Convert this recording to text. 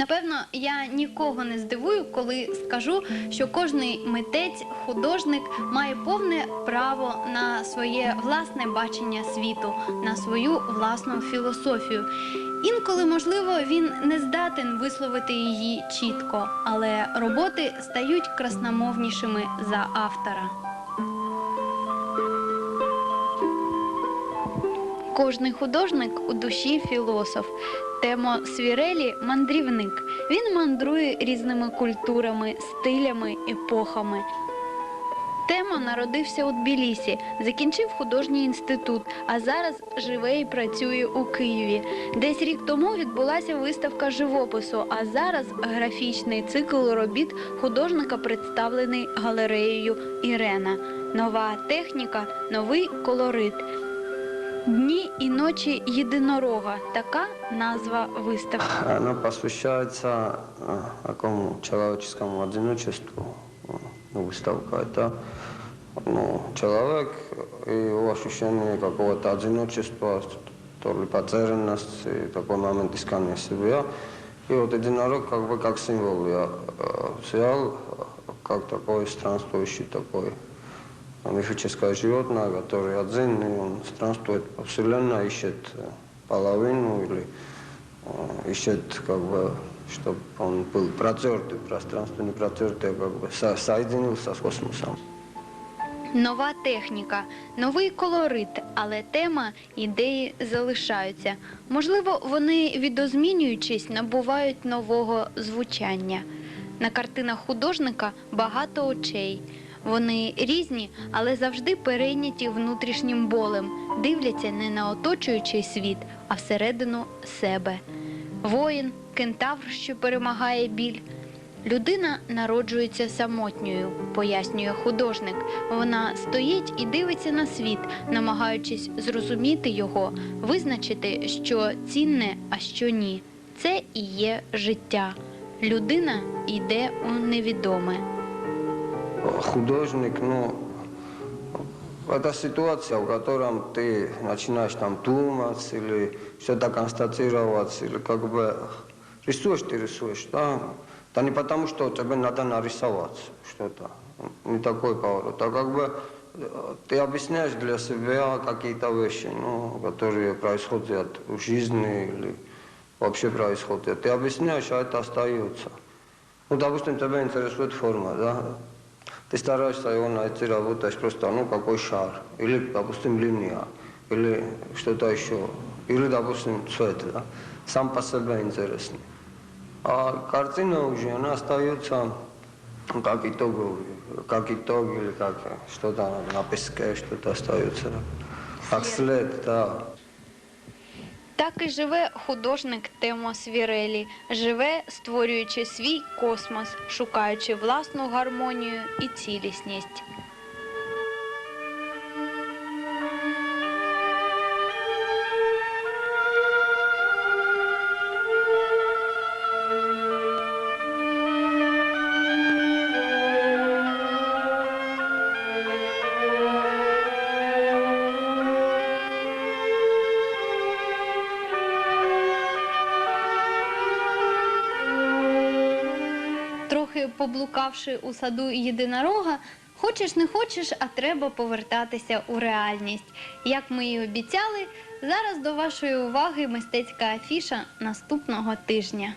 Напевно, я нікого не здивую, коли скажу, що кожний митець, художник має повне право на своє власне бачення світу, на свою власну філософію. Інколи, можливо, він не здатен висловити її чітко, але роботи стають красномовнішими за автора. Кожний художник у душі філософ. Темо Свірелі мандрівник. Він мандрує різними культурами, стилями, епохами. Тема народився у Тбілісі, закінчив художній інститут, а зараз живе і працює у Києві. Десь рік тому відбулася виставка живопису, а зараз графічний цикл робіт художника представлений галереєю Ірена. Нова техніка, новий колорит. Дні і ночі єдинорога. Така назва виставки. Она посвящается а, такому человеческому одиночеству. Ну, выставка это ну, человек и его ощущение какого-то одиночества, то ли потерянности, такой момент искания себя. И вот единорог как бы как символ я э, взял, э, как такой странствующий такой мифическое животное, который один, и он странствует по вселенной, ищет э, половину или э, ищет, как бы, чтобы он был протертый в пространстве, не протертый, а как бы со- соединился с космосом. Нова техніка, новий колорит, але тема, ідеї залишаються. Можливо, вони відозмінюючись набувають нового звучання. На картинах художника багато очей. Вони різні, але завжди перейняті внутрішнім болем, дивляться не на оточуючий світ, а всередину себе. Воїн, кентавр, що перемагає біль. Людина народжується самотньою, пояснює художник. Вона стоїть і дивиться на світ, намагаючись зрозуміти його, визначити, що цінне, а що ні. Це і є життя. Людина йде у невідоме Художник, ну, это ситуация, в котором ты начинаешь там думать или что-то констатировать, или как бы рисуешь, ты рисуешь, да. Это не потому, что тебе надо нарисовать что-то, не такой поворот, а как бы э, ты объясняешь для себя какие-то вещи, ну, которые происходят в жизни или вообще происходят. Ты объясняешь, а это остается. Ну, допустим, тебя интересует форма, да? Ты стараешься его найти, работаешь просто, ну, какой шар, или, допустим, линия, или что-то еще, или, допустим, цвет, да? Сам по себе интересный. А картина уже, она остается ну, как итоговый, как итог, или как что-то на песке, что-то остается. да. Как след, да. Так і живе художник Темо Свірелі, живе, створюючи свій космос, шукаючи власну гармонію і цілісність. Трохи поблукавши у саду єдинорога, хочеш не хочеш, а треба повертатися у реальність. Як ми і обіцяли, зараз до вашої уваги мистецька афіша наступного тижня.